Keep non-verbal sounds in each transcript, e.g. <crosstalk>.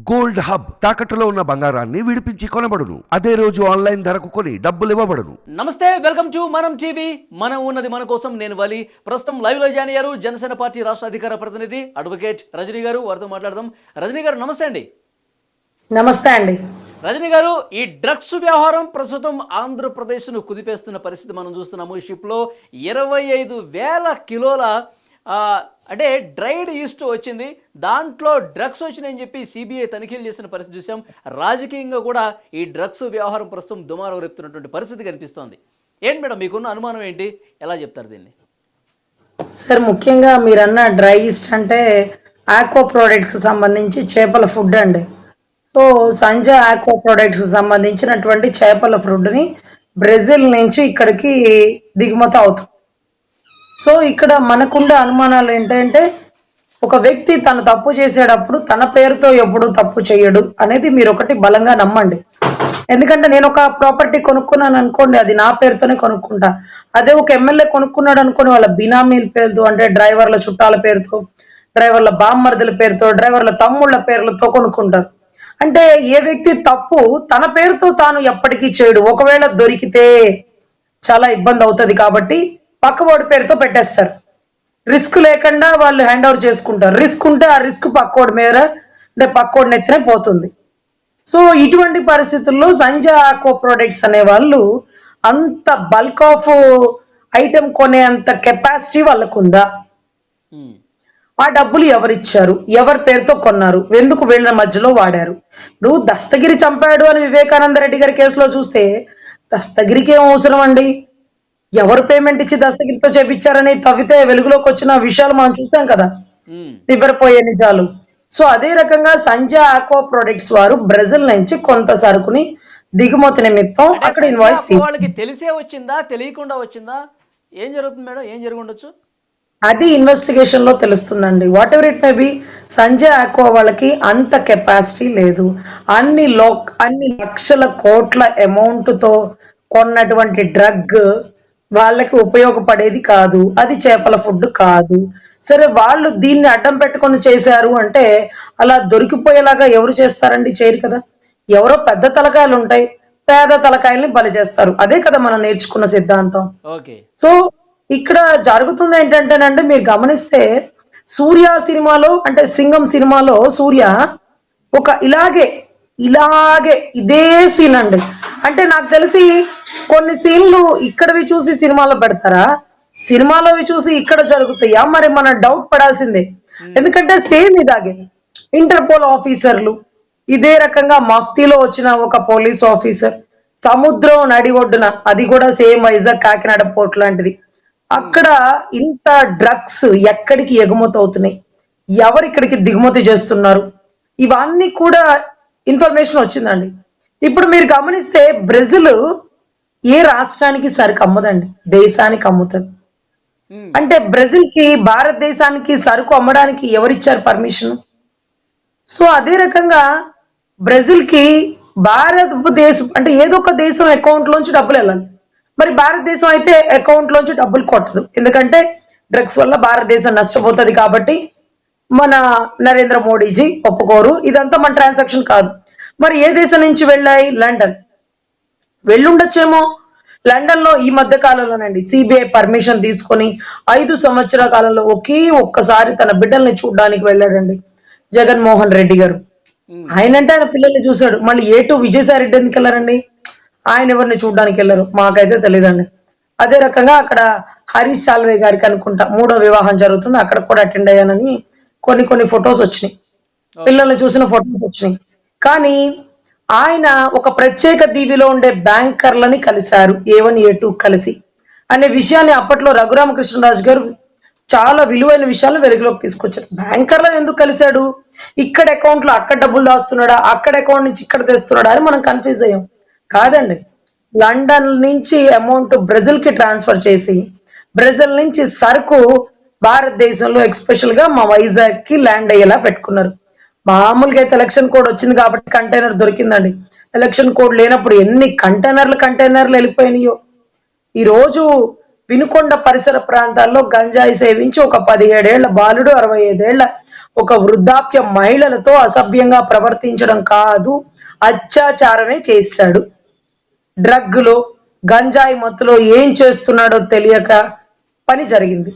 Gold hub తాకట్టులో ఉన్న బంగారాన్ని విడిపించి కొనబడును. అదే రోజు ఆన్లైన్ ధరకు కొని డబ్బులు ఇవ్వబడును. నమస్తే వెల్కమ్ టు మనం టీవీ. మనం ఉన్నది మన కోసం నేను వలి. ప్రస్తుతం లైవ్లో జాయిన్ అయ్యారు జనసేన పార్టీ రాష్ట్ర అధికార ప్రతినిధి అడ్వకేట్ రజనీ గారు. వారితో మాట్లాడదాం. రజనీ గారు నమస్తే అండి. నమస్తే అండి. రజనీ గారు ఈ డ్రగ్స్ వ్యవహారం ప్రస్తుతం ఆంధ్రప్రదేశ్ను కుదిపేస్తున్న పరిస్థితి మనం చూస్తున్నాము. ఈ షిప్లో ఇరవై ఐదు వేల కిలోల అంటే డ్రైడ్ ఈస్ట్ వచ్చింది. దాంట్లో డ్రగ్స్ వచ్చినాయని చెప్పి సిబిఐ తనిఖీలు చేసిన పరిస్థితి చూసాం. రాజకీయంగా కూడా ఈ డ్రగ్స్ వ్యవహారం ప్రస్తుతం దుమారం రేపుతున్నటువంటి పరిస్థితి కనిపిస్తోంది. ఏంటి మేడం మీకున్న అనుమానం ఏంటి? ఎలా చెప్తారు దీన్ని? సార్ ముఖ్యంగా మీరన్న డ్రై ఈస్ట్ అంటే ఆక్వా ప్రోడక్ట్స్ సంబంధించి చేపల ఫుడ్ అండి. సో సంజ ఆక్వా ప్రోడక్ట్స్ సంబంధించినటువంటి చేపల ఫుడ్ని బ్రెజిల్ నుంచి ఇక్కడికి దిగుమతి అవుతుంది. సో ఇక్కడ మనకుండే అనుమానాలు ఏంటంటే ఒక వ్యక్తి తను తప్పు చేసేటప్పుడు తన పేరుతో ఎప్పుడు తప్పు చేయడు అనేది మీరు ఒకటి బలంగా నమ్మండి. ఎందుకంటే నేను ఒక ప్రాపర్టీ కొనుక్కున్నాను అనుకోండి అది నా పేరుతోనే కొనుక్కుంటా. అదే ఒక ఎమ్మెల్యే కొనుక్కున్నాడు అనుకోండి వాళ్ళ బినామీల పేరుతో అంటే డ్రైవర్ల చుట్టాల పేరుతో డ్రైవర్ల బామ్మర్దుల పేరుతో డ్రైవర్ల తమ్ముళ్ళ పేర్లతో కొనుక్కుంటారు. అంటే ఏ వ్యక్తి తప్పు తన పేరుతో తాను ఎప్పటికీ చేయడు. ఒకవేళ దొరికితే చాలా ఇబ్బంది అవుతుంది కాబట్టి పక్కవాడి పేరుతో పెట్టేస్తారు. రిస్క్ లేకుండా వాళ్ళు హ్యాండ్ ఓవర్ చేసుకుంటారు. రిస్క్ ఉంటే ఆ రిస్క్ పక్కోడి మీద అంటే పక్కోడి నెత్తినే పోతుంది. సో ఇటువంటి పరిస్థితుల్లో సంజ ఆక్వా ప్రొడక్ట్స్ అనే వాళ్ళు అంత బల్క్ ఆఫ్ ఐటమ్ కొనే అంత కెపాసిటీ వాళ్ళకు ఉందా ఉమ్. ఆ డబ్బులు ఎవరిచ్చారు? ఎవరి పేరుతో కొన్నారు? ఎందుకు వీళ్ళ మధ్యలో వాడారు? ఇప్పుడు దస్తగిరి చంపాడు అని వివేకానంద రెడ్డి గారి కేసులో చూస్తే దస్తగిరికి ఏం అవసరం అండి? ఎవరు పేమెంట్ ఇచ్చి దస్తగిరితో చేపించారని తవ్వితే వెలుగులోకి వచ్చిన విషయాలు మనం చూసాం కదా. నివ్వెరపోయే నిజాలు. సో అదే రకంగా సంజయ్ ఆక్వా ప్రొడక్ట్స్ వారు బ్రెజిల్ నుంచి కొంత సరుకుని దిగుమతి నిమిత్తం అక్కడ ఇన్వాయిస్ వాళ్ళకి తెలిసే వచ్చిందా? తెలియకుండా వచ్చిందా? ఏం జరుగుతుంది మేడం? ఏం జరిగి ఉండొచ్చు అది ఇన్వెస్టిగేషన్లో తెలుస్తుందండి. Whatever it may be Sanjay aqua వాళ్ళకి అంత కెపాసిటీ లేదు. అన్ని లో అన్ని లక్షల కోట్ల అమౌంట్తో కొన్నటువంటి డ్రగ్ వాళ్ళకి ఉపయోగపడేది కాదు అది చేపల ఫుడ్ కాదు. సరే వాళ్ళు దీన్ని అడ్డం పెట్టుకొని చేశారు అంటే అలా దొరికిపోయేలాగా ఎవరు చేస్తారండి చేయరు కదా? ఎవరో పెద్ద తలకాయలు ఉంటాయి పేద తలకాయల్ని బలి చేస్తారు. అదే కదా మనం నేర్చుకున్న సిద్ధాంతం. ఓకే. సో ఇక్కడ జరుగుతుంది ఏంటంటేనంటే మీరు గమనిస్తే సూర్య సినిమాలో అంటే సింగం సినిమాలో సూర్య ఒక ఇలాగే ఇలాగే ఇదే సీన్ అండి. అంటే నాకు తెలిసి కొన్ని సీన్లు ఇక్కడవి చూసి సినిమాలో పెడతారా? సినిమాలోవి చూసి ఇక్కడ జరుగుతాయా? మరి మనం డౌట్ పడాల్సిందే. ఎందుకంటే సేమ్ ఇలాగే ఇంటర్పోల్ ఆఫీసర్లు ఇదే రకంగా మఫ్తీలో వచ్చిన ఒక పోలీస్ ఆఫీసర్ సముద్రం నడి ఒడ్డున అది కూడా సేమ్ వైజాగ్ కాకినాడ పోర్ట్ లాంటిది. అక్కడ ఇంత డ్రగ్స్ ఎక్కడికి ఎగుమతి అవుతున్నాయి? ఎవరు ఇక్కడికి దిగుమతి చేస్తున్నారు? ఇవన్నీ కూడా ఇన్ఫర్మేషన్ వచ్చిందండి. ఇప్పుడు మీరు గమనిస్తే బ్రెజిల్ ఏ రాష్ట్రానికి సరుకు అమ్మదండి దేశానికి అమ్ముతుంది. అంటే బ్రెజిల్కి భారతదేశానికి సరుకు అమ్మడానికి ఎవరిచ్చారు పర్మిషన్? సో అదే రకంగా బ్రెజిల్కి భారతదేశం అంటే ఏదో ఒక దేశం అకౌంట్ లోంచి డబ్బులు వెళ్ళాలి. మరి భారతదేశం అయితే అకౌంట్ లోంచి డబ్బులు కొట్టదు. ఎందుకంటే డ్రగ్స్ వల్ల భారతదేశం నష్టపోతుంది కాబట్టి మన నరేంద్ర మోడీజీ ఒప్పుకోరు. ఇదంతా మన ట్రాన్సాక్షన్ కాదు. మరి ఏ దేశం నుంచి వెళ్ళాయి? లండన్. వెళ్ళుండొచ్చేమో? లండన్లో ఈ మధ్య కాలంలోనండి సిబిఐ పర్మిషన్ తీసుకొని ఐదు సంవత్సరాల కాలంలో ఒకే ఒక్కసారి తన బిడ్డల్ని చూడడానికి వెళ్ళాడండి జగన్మోహన్ రెడ్డి గారు. ఉమ్. ఆయన అంటే ఆయన పిల్లల్ని చూశాడు. మళ్ళీ ఏ టూ విజయసాయి రెడ్డి ఎందుకు వెళ్ళారండి? ఆయన ఎవరిని చూడడానికి వెళ్ళారు? మాకైతే తెలియదండి. అదే రకంగా అక్కడ హరీష్ సాల్వే గారికి అనుకుంటా మూడో వివాహం జరుగుతుంది. అక్కడ కూడా అటెండ్ అయ్యానని కొన్ని కొన్ని ఫొటోస్ వచ్చినాయి. పిల్లల్ని చూసిన ఫొటోస్ వచ్చినాయి. కానీ ఆయన ఒక ప్రత్యేక దీవిలో ఉండే బ్యాంకర్లని కలిశారు ఏ వన్ ఏ టూ కలిసి. అనే విషయాన్ని అప్పట్లో రఘురామకృష్ణరాజు గారు చాలా విలువైన విషయాలు వెలుగులోకి తీసుకొచ్చారు. బ్యాంకర్లను ఎందుకు కలిశాడు? ఇక్కడ అకౌంట్లో అక్కడ డబ్బులు దాస్తున్నాడా? అక్కడ అకౌంట్ నుంచి ఇక్కడ తెస్తున్నాడా అని మనం కన్ఫ్యూజ్ అయ్యాం. కాదండి. లండన్ నుంచి అమౌంట్ బ్రెజిల్కి ట్రాన్స్ఫర్ చేసి బ్రెజిల్ నుంచి సరుకు భారతదేశంలో ఎక్స్పెషల్గా మా వైజాగ్కి ల్యాండ్ అయ్యేలా పెట్టుకున్నారు. మామూలుగా అయితే ఎలక్షన్ కోడ్ వచ్చింది కాబట్టి కంటైనర్ దొరికిందండి. ఎలక్షన్ కోడ్ లేనప్పుడు ఎన్ని కంటైనర్లు కంటైనర్లు వెళ్ళిపోయినాయో. ఈ రోజు వినుకొండ పరిసర ప్రాంతాల్లో గంజాయి సేవించి ఒక పదిహేడేళ్ళ బాలుడు అరవై ఐదేళ్ళ ఒక వృద్ధాప్య మహిళలతో అసభ్యంగా ప్రవర్తించడం కాదు అత్యాచారమే చేశాడు. డ్రగ్లో గంజాయి మత్తులో ఏం చేస్తున్నాడో తెలియక పని జరిగింది.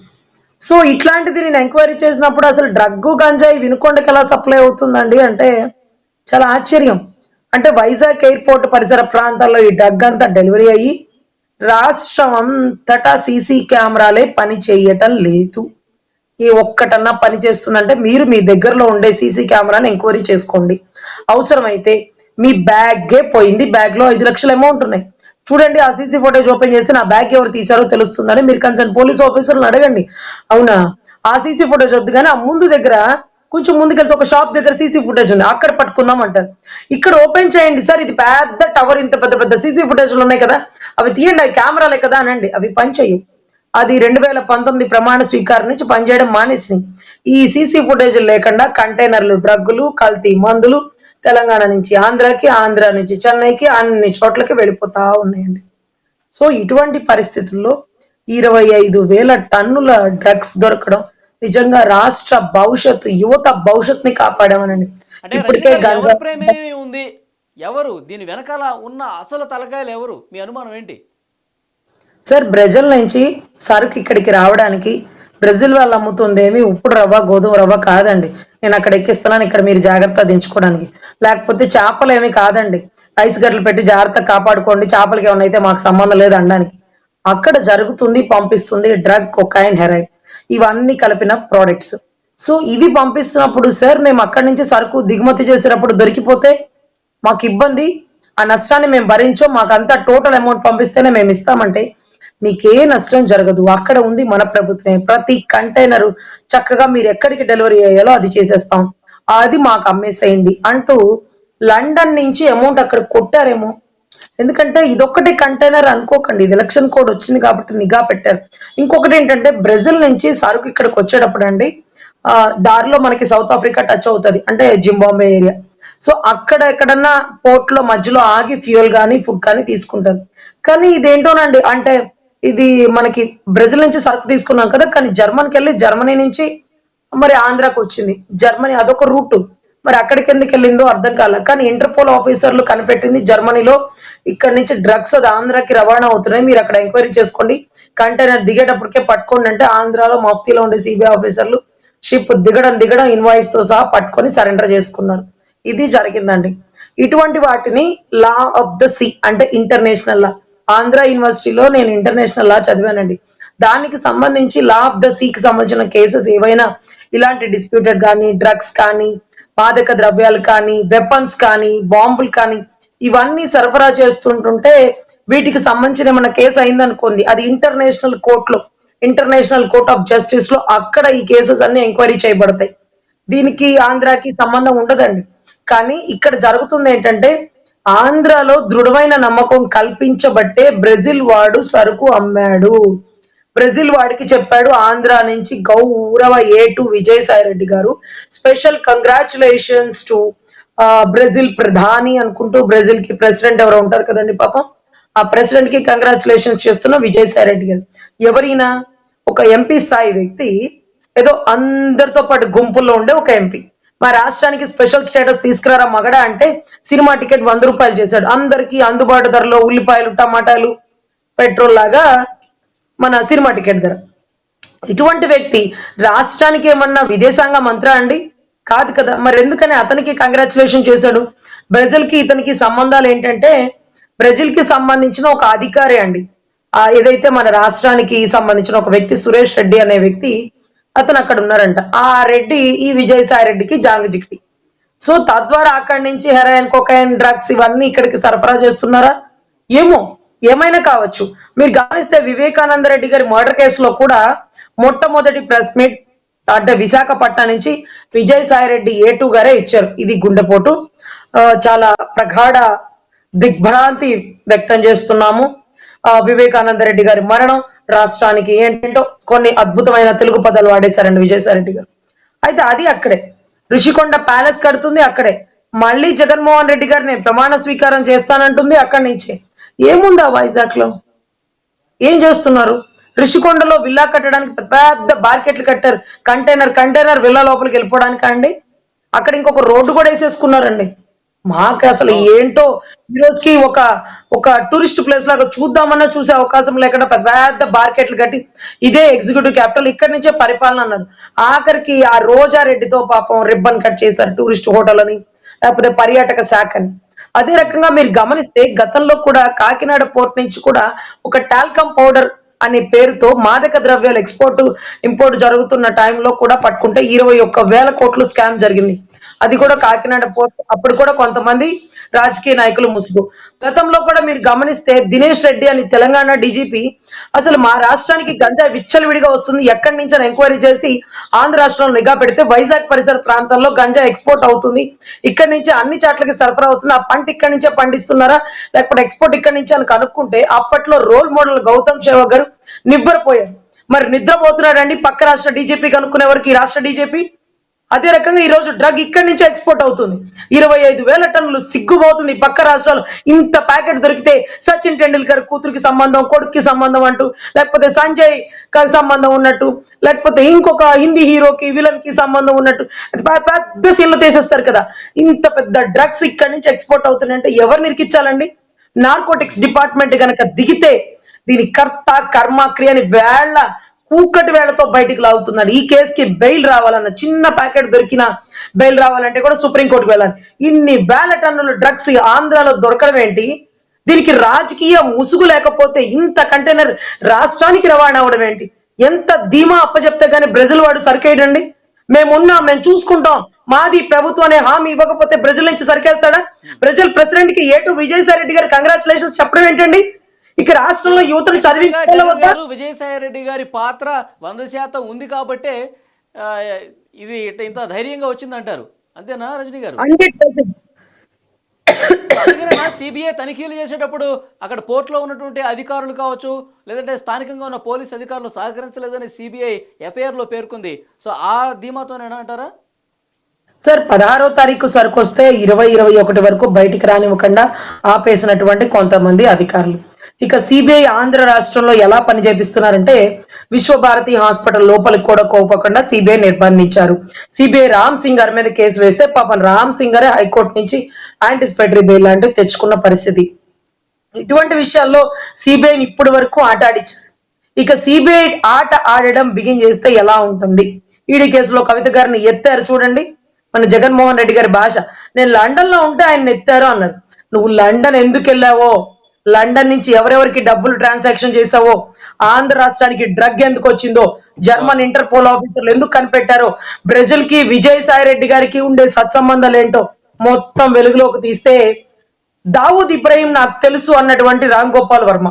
సో ఇట్లాంటిది నేను ఎంక్వైరీ చేసినప్పుడు అసలు డ్రగ్గు గంజాయి వినుకొండకి ఎలా సప్లై అవుతుందండి అంటే చాలా ఆశ్చర్యం. అంటే వైజాగ్ ఎయిర్పోర్ట్ పరిసర ప్రాంతాల్లో ఈ డ్రగ్ అంతా డెలివరీ అయ్యి రాష్ట్రం అంతటా సీసీ కెమెరాలే పని చేయటం లేదు. ఈ ఒక్కటన్నా పని చేస్తుందంటే మీరు మీ దగ్గరలో ఉండే సీసీ కెమెరాని ఎంక్వైరీ చేసుకోండి. అవసరమైతే మీ బ్యాగే పోయింది. బ్యాగ్లో ఐదు లక్షల అమౌంట్ ఉన్నాయి. చూడండి ఆ సీసీ ఫోటేజ్ ఓపెన్ చేస్తే నా బ్యాగ్ ఎవరు తీశారో తెలుస్తుందని మీరు కన్సర్న్ పోలీస్ ఆఫీసర్లు అడగండి. అవునా? ఆ సీసీ ఫోటేజ్ వద్దు కానీ ఆ ముందు దగ్గర కొంచెం ముందుకెళ్తే ఒక షాప్ దగ్గర సీసీ ఫుటేజ్ ఉంది. అక్కడ పట్టుకుందాం అంటారు. ఇక్కడ ఓపెన్ చేయండి సార్ ఇది పెద్ద టవర్ ఇంత పెద్ద పెద్ద సీసీ ఫుటేజ్లు ఉన్నాయి కదా. అవి తీయండి అవి కెమెరాలే కదా అనండి అవి పనిచేయవు అది రెండు వేల పంతొమ్మిది ప్రమాణ స్వీకారం నుంచి పనిచేయడం మానేసి ఈ సీసీ ఫుటేజ్ లేకుండా కంటైనర్లు డ్రగ్గులు కల్తీ మందులు తెలంగాణ నుంచి ఆంధ్రాకి ఆంధ్ర నుంచి చెన్నైకి అన్ని చోట్లకి వెళ్ళిపోతా ఉన్నాయండి. సో ఇటువంటి పరిస్థితుల్లో ఇరవై ఐదు వేల టన్నుల డ్రగ్స్ దొరకడం నిజంగా రాష్ట్ర భవిష్యత్తు యువత భవిష్యత్తుని కాపాడామనండి ఇప్పటికే గంజా ఉంది. ఎవరు? దీని వెనకాల ఉన్న అసలు తలకాయలు ఎవరు? మీ అనుమానం ఏంటి? సార్ బ్రెజిల్ నుంచి సరుకు ఇక్కడికి రావడానికి బ్రెజిల్ వాళ్ళు అమ్ముతుందేమి ఉప్పుడు రవ్వ గోధుమ రవ్వ కాదండి. నేను అక్కడ ఎక్కిస్తున్నాను ఇక్కడ మీరు జాగ్రత్త దించుకోవడానికి. లేకపోతే చేపలు ఏమి కాదండి. ఐస్ గడ్డలు పెట్టి జాగ్రత్త కాపాడుకోండి. చేపలకి ఏమైనా అయితే మాకు సంబంధం లేదు అనడానికి. అక్కడ జరుగుతుంది పంపిస్తుంది డ్రగ్ కొకాయిన్ హెరాయిన్. ఇవన్నీ కలిపిన ప్రోడక్ట్స్. సో ఇవి పంపిస్తున్నప్పుడు సార్ మేము అక్కడి నుంచి సరుకు దిగుమతి చేసేటప్పుడు దొరికిపోతే మాకు ఇబ్బంది. ఆ నష్టాన్ని మేము భరించాం. మాకంతా టోటల్ అమౌంట్ పంపిస్తేనే మేము ఇస్తామంటే మీకే నష్టం జరగదు. అక్కడ ఉంది మన ప్రభుత్వమే. ప్రతి కంటైనర్ చక్కగా మీరు ఎక్కడికి డెలివరీ అయ్యాలో అది చేసేస్తాం. అది మాకు అమ్మేసేయండి అంటూ లండన్ నుంచి అమౌంట్ అక్కడ కొట్టారేమో. ఎందుకంటే ఇదొక్కటి కంటైనర్ అనుకోకండి. ఇది ఎలక్షన్ కోడ్ వచ్చింది కాబట్టి నిఘా పెట్టారు. ఇంకొకటి ఏంటంటే బ్రెజిల్ నుంచి సరుకు ఇక్కడికి వచ్చేటప్పుడు అండి ఆ, దారిలో మనకి సౌత్ ఆఫ్రికా టచ్ అవుతుంది. అంటే జింబాంబే ఏరియా. సో అక్కడ ఎక్కడన్నా పోర్ట్లో మధ్యలో ఆగి ఫ్యూయల్ కానీ ఫుడ్ కానీ తీసుకుంటారు. కానీ ఇదేంటోనండి అంటే ఇది మనకి బ్రెజిల్ నుంచి సరుకు తీసుకున్నాం కదా కానీ జర్మన్కి వెళ్ళి జర్మనీ నుంచి మరి ఆంధ్రాకు వచ్చింది. జర్మనీ అదొక రూట్. మరి అక్కడికి ఎందుకు వెళ్ళిందో అర్థం కాల. కానీ ఇంటర్పోల్ ఆఫీసర్లు కనిపెట్టింది జర్మనీలో ఇక్కడ నుంచి డ్రగ్స్ అది ఆంధ్రాకి రవాణా అవుతున్నాయి. మీరు అక్కడ ఎంక్వైరీ చేసుకోండి. కంటైనర్ దిగేటప్పటికే పట్టుకోండి అంటే ఆంధ్రాలో మఫ్తీలో ఉండే సిబిఐ ఆఫీసర్లు షిప్ దిగడం దిగడం ఇన్వాయిస్తో సహా పట్టుకొని సరెండర్ చేసుకున్నారు. ఇది జరిగిందండి. ఇటువంటి వాటిని లా ఆఫ్ ద సీ అంటే ఇంటర్నేషనల్ లా ఆంధ్ర యూనివర్సిటీలో నేను ఇంటర్నేషనల్ లా చదివానండి. దానికి సంబంధించి లా ఆఫ్ ద సీకి సంబంధించిన కేసెస్ ఏవైనా ఇలాంటి డిస్ప్యూటెడ్ కానీ డ్రగ్స్ కానీ మాదక ద్రవ్యాలు కానీ వెపన్స్ కానీ బాంబులు కానీ ఇవన్నీ సరఫరా చేస్తుంటుంటే వీటికి సంబంధించిన ఏమైనా కేసు అయిందనుకోండి అది ఇంటర్నేషనల్ కోర్టులో ఇంటర్నేషనల్ కోర్ట్ ఆఫ్ జస్టిస్లో అక్కడ ఈ కేసెస్ అన్ని ఎంక్వైరీ చేయబడతాయి. దీనికి ఆంధ్రాకి సంబంధం ఉండదండి. కానీ ఇక్కడ జరుగుతుంది ఏంటంటే ఆంధ్రలో దృఢమైన నమ్మకం కల్పించబట్టే బ్రెజిల్ వాడు సరుకు అమ్మాడు. బ్రెజిల్ వాడికి చెప్పాడు ఆంధ్ర నుంచి గౌరవ ఏ టు విజయసాయి రెడ్డి గారు. స్పెషల్ కంగ్రాచులేషన్స్ టు బ్రెజిల్ ప్రధాని అనుకుంటూ బ్రెజిల్కి ప్రెసిడెంట్ ఎవరో ఉంటారు కదండి పాపం. ఆ ప్రెసిడెంట్కి కంగ్రాచులేషన్స్ చేస్తున్న విజయసాయి రెడ్డి గారు. ఎవరైనా ఒక ఎంపీ స్థాయి వ్యక్తి ఏదో అందరితో పాటు గుంపుల్లో ఉండే ఒక ఎంపీ. మా రాష్ట్రానికి స్పెషల్ స్టేటస్ తీసుకురారా మగడ అంటే సినిమా టికెట్ వంద రూపాయలు చేశాడు. అందరికీ అందుబాటు ధరలో ఉల్లిపాయలు టమాటాలు పెట్రోల్ లాగా మన సినిమా టికెట్ ధర. ఇటువంటి వ్యక్తి రాష్ట్రానికి ఏమన్నా విదేశాంగ మంత్రా అండి? కాదు కదా. మరి ఎందుకని అతనికి కంగ్రాచులేషన్ చేశాడు? బ్రెజిల్కి ఇతనికి సంబంధాలు ఏంటంటే బ్రెజిల్కి సంబంధించిన ఒక అధికారి అండి. ఆ ఏదైతే మన రాష్ట్రానికి సంబంధించిన ఒక వ్యక్తి సురేష్ రెడ్డి అనే వ్యక్తి అతను అక్కడ ఉన్నారంట. ఆ రెడ్డి ఈ విజయసాయి రెడ్డికి జాంగజిక్టి సో తద్వారా అక్కడి నుంచి హెరాయిన్ కొకైన్ డ్రగ్స్ ఇవన్నీ ఇక్కడికి సరఫరా చేస్తున్నారా? ఏమో ఏమైనా కావచ్చు. మీరు గమనిస్తే వివేకానంద రెడ్డి గారి మర్డర్ కేసులో కూడా మొట్టమొదటి ప్రెస్ మీట్ అంటే విశాఖపట్నం నుంచి విజయసాయి రెడ్డి ఏ టూ గారే ఇచ్చారు. ఇది గుండెపోటు. చాలా ప్రగాఢ దిగ్భ్రాంతి వ్యక్తం చేస్తున్నాము. వివేకానంద రెడ్డి గారి మరణం. రాష్ట్రానికి ఏంటంటో కొన్ని అద్భుతమైన తెలుగు పదాలు వాడేశారండి విజయసాయి రెడ్డి గారు. అయితే అది అక్కడే. ఋషికొండ ప్యాలెస్ కడుతుంది అక్కడే. మళ్ళీ జగన్మోహన్ రెడ్డి గారు నేను ప్రమాణ స్వీకారం చేస్తానంటుంది అక్కడి నుంచే. ఏముందా వైజాగ్లో ఏం చేస్తున్నారు? రిషికొండలో విల్లా కట్టడానికి పెద్ద పెద్ద బార్కెట్లు కట్టారు. కంటైనర్ కంటైనర్ విల్లా లోపలికి వెళ్ళిపోవడానికి అండి? అక్కడ ఇంకొక రోడ్డు కూడా వేసేసుకున్నారండి. మాకు అసలు ఏంటో ఈ రోజుకి ఒక ఒక టూరిస్ట్ ప్లేస్ లాగా చూద్దామన్నా చూసే అవకాశం లేకుండా పెద్ద పెద్ద బార్కెట్లు కట్టి ఇదే ఎగ్జిక్యూటివ్ క్యాపిటల్ ఇక్కడి నుంచే పరిపాలన అన్నారు. ఆఖరికి ఆ రోజారెడ్డితో పాపం రిబ్బన్ కట్ చేశారు టూరిస్ట్ హోటల్ అని లేకపోతే పర్యాటక శాఖ అని. అదే రకంగా మీరు గమనిస్తే గతంలో కూడా కాకినాడ పోర్ట్ నుంచి కూడా ఒక టాల్కమ్ పౌడర్ అనే పేరుతో మాదక ద్రవ్యాలు ఎక్స్పోర్ట్ ఇంపోర్ట్ జరుగుతున్న టైంలో కూడా పట్టుకుంటే ఇరవై ఒక్క వేల కోట్లు స్కామ్ జరిగింది. అది కూడా కాకినాడ పోర్ట్ అప్పుడు కూడా కొంతమంది రాజకీయ నాయకులు ముసుగు. గతంలో కూడా మీరు గమనిస్తే దినేష్ రెడ్డి అని తెలంగాణ డీజీపీ అసలు మా రాష్ట్రానికి గంజా విచ్చలవిడిగా వస్తుంది. ఎక్కడి నుంచి అని ఎంక్వైరీ చేసి ఆంధ్ర రాష్ట్రంలో నిఘా పెడితే వైజాగ్ పరిసర ప్రాంతంలో గంజా ఎక్స్పోర్ట్ అవుతుంది. ఇక్కడి నుంచి అన్ని చాట్లకి సరఫరా అవుతుంది. ఆ పంట ఇక్కడి నుంచే పండిస్తున్నారా? లేకపోతే ఎక్స్పోర్ట్ ఇక్కడి నుంచి అని కనుక్కుంటే అప్పట్లో రోల్ మోడల్ గౌతమ్ సేవక్ గారు నిబ్బరపోయారు. మరి నిద్రపోతున్నాడండి పక్క రాష్ట్ర డీజీపీ కనుక్కునే వరకు ఈ రాష్ట్ర డీజీపీ? అదే రకంగా ఈ రోజు డ్రగ్ ఇక్కడి నుంచి ఎక్స్పోర్ట్ అవుతుంది. ఇరవై ఐదు వేల టన్నులు సిగ్గుపోతుంది పక్క రాష్ట్రాలు. ఇంత ప్యాకెట్ దొరికితే సచిన్ టెండూల్కర్ కూతురికి సంబంధం కొడుక్కి సంబంధం అంటూ లేకపోతే సంజయ్కి సంబంధం ఉన్నట్టు లేకపోతే ఇంకొక హిందీ హీరోకి విలన్కి సంబంధం ఉన్నట్టు పెద్ద సీన్లు తీసేస్తారు కదా. ఇంత పెద్ద డ్రగ్స్ ఇక్కడి నుంచి ఎక్స్పోర్ట్ అవుతున్నాయంటే ఎవరు నిరికించాలండి నార్కోటిక్స్ డిపార్ట్మెంట్ గనక దిగితే దీని కర్త కర్మ క్రియని వేళ్ళ కూకటి వేళతో బయటికి లాగుతున్నాడు. ఈ కేసుకి బెయిల్ రావాలన్న చిన్న ప్యాకెట్ దొరికిన బెయిల్ రావాలంటే కూడా సుప్రీంకోర్టుకు వెళ్ళాలి. ఇన్ని వేల టన్నుల డ్రగ్స్ ఆంధ్రాలో దొరకడం ఏంటి? దీనికి రాజకీయ ముసుగు లేకపోతే ఇంత కంటైనర్ రాష్ట్రానికి రవాణా అవడం ఏంటి? ఎంత ధీమా అప్పచెప్తే కానీ బ్రెజిల్ వాడు సరికేయడండి? మేమున్నాం మేము చూసుకుంటాం. మాది ప్రభుత్వం అనే హామీ ఇవ్వకపోతే బ్రెజిల్ నుంచి సరికేస్తాడా? బ్రెజిల్ ప్రెసిడెంట్కి ఏటు విజయసాయి రెడ్డి గారు కంగ్రాచులేషన్స్ చెప్పడం ఏంటండి? ఇక రాష్ట్రంలో యువతను చదివి విజయసాయి రెడ్డి గారి పాత్ర వంద శాతం ఉంది కాబట్టే ఇది ఇంత ధైర్యంగా వచ్చిందంటారు. అంతేనా రజనీ గారు? <coughs> సిబిఐ తనిఖీలు చేసేటప్పుడు అక్కడ పోర్టులో ఉన్నటువంటి అధికారులు కావచ్చు లేదంటే స్థానికంగా ఉన్న పోలీస్ అధికారులు సహకరించలేదని సిబిఐ ఎఫ్ఐఆర్లో పేర్కొంది. సో ఆ ధీమాతోనేనా అంటారా? సార్ పదహారో తారీఖు సరుకొస్తే ఇరవై ఇరవై ఒకటి వరకు బయటికి రానివ్వకుండా ఆపేసినటువంటి కొంతమంది అధికారులు. ఇక సిబిఐ ఆంధ్ర రాష్ట్రంలో ఎలా పని చేపిస్తున్నారంటే విశ్వభారతి హాస్పిటల్ లోపలికి కూడా కోపకుండా సిబిఐ నిర్బంధించారు. సిబిఐ రామ్ సింగ్ గారి మీద కేసు వేస్తే పాపం రామ్ సింగ్ గారే హైకోర్టు నుంచి యాంటిసిపేటరీ బెయిల్ లాంటివి తెచ్చుకున్న పరిస్థితి. ఇటువంటి విషయాల్లో సిబిఐని ఇప్పటి వరకు ఆట ఆడించారు. ఇక సిబిఐ ఆట ఆడడం బిగిన్ చేస్తే ఎలా ఉంటుంది? ఈడీ కేసులో కవిత గారిని ఎత్తారు చూడండి. మన జగన్మోహన్ రెడ్డి గారి భాష నేను లండన్లో ఉంటే ఆయన ఎత్తారు అన్నారు. నువ్వు లండన్ ఎందుకు వెళ్ళావో? లండన్ నుంచి ఎవరెవరికి డబ్బులు ట్రాన్సాక్షన్ చేసావో ఆంధ్ర రాష్ట్రానికి డ్రగ్ ఎందుకు వచ్చిందో జర్మన్ ఇంటర్పోల్ ఆఫీసర్లు ఎందుకు కనిపెట్టారో బ్రెజిల్కి విజయసాయి రెడ్డి గారికి ఉండే సత్సంబంధాలు ఏంటో మొత్తం వెలుగులోకి తీస్తే దావూద్ ఇబ్రహీం నాకు తెలుసు అన్నటువంటి రామ్ గోపాల్ వర్మ.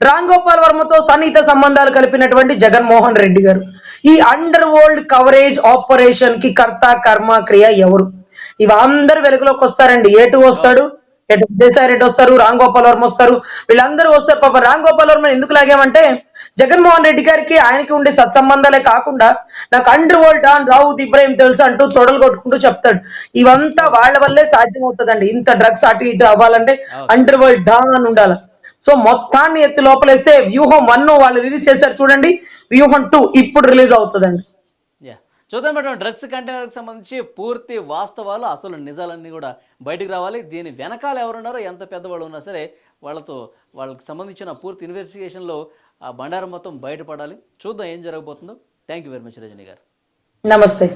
రామ్ గోపాల్ వర్మతో సన్నిహిత సంబంధాలు కలిపినటువంటి జగన్మోహన్ రెడ్డి గారు. ఈ అండర్ వరల్డ్ కవరేజ్ ఆపరేషన్కి కర్త కర్మ క్రియ ఎవరు? ఇవి అందరు వెలుగులోకి వస్తారండి. ఏటు వస్తాడు? ఎటు విజయసాయి రెడ్డి వస్తారు? రామ్ గోపాల్ వర్మ వస్తారు. వీళ్ళందరూ వస్తారు పాప రామ్ గోపాల్ వర్మ ఎందుకు లాగామంటే జగన్మోహన్ రెడ్డి గారికి ఆయనకి ఉండే సత్సంబంధాలే కాకుండా నాకు under world don Dawood Ibrahim తెలుసు అంటూ తొడలు కొట్టుకుంటూ చెప్తాడు. ఇవంతా వాళ్ళ వల్లే సాధ్యం అవుతుందండి ఇంత డ్రగ్స్ అటు ఇటు అవ్వాలంటే అండర్ వరల్డ్ డాన్ అని ఉండాలి. సో మొత్తాన్ని ఎత్తి లోపలేస్తే వ్యూహం వన్ వాళ్ళు రిలీజ్ చేశారు చూడండి. వ్యూహం టూ ఇప్పుడు రిలీజ్ అవుతుందండి. చూద్దాం మేడం డ్రగ్స్ కంటైనర్కి సంబంధించి పూర్తి వాస్తవాలు అసలు నిజాలన్నీ కూడా బయటికి రావాలి. దీని వెనకాల ఎవరున్నారో ఎంత పెద్దవాళ్ళు ఉన్నా సరే వాళ్ళతో వాళ్ళకి సంబంధించిన పూర్తి ఇన్వెస్టిగేషన్లో ఆ బండారం మొత్తం బయటపడాలి. చూద్దాం ఏం జరగబోతుందో. Thank you very much Rajani గారు. నమస్తే.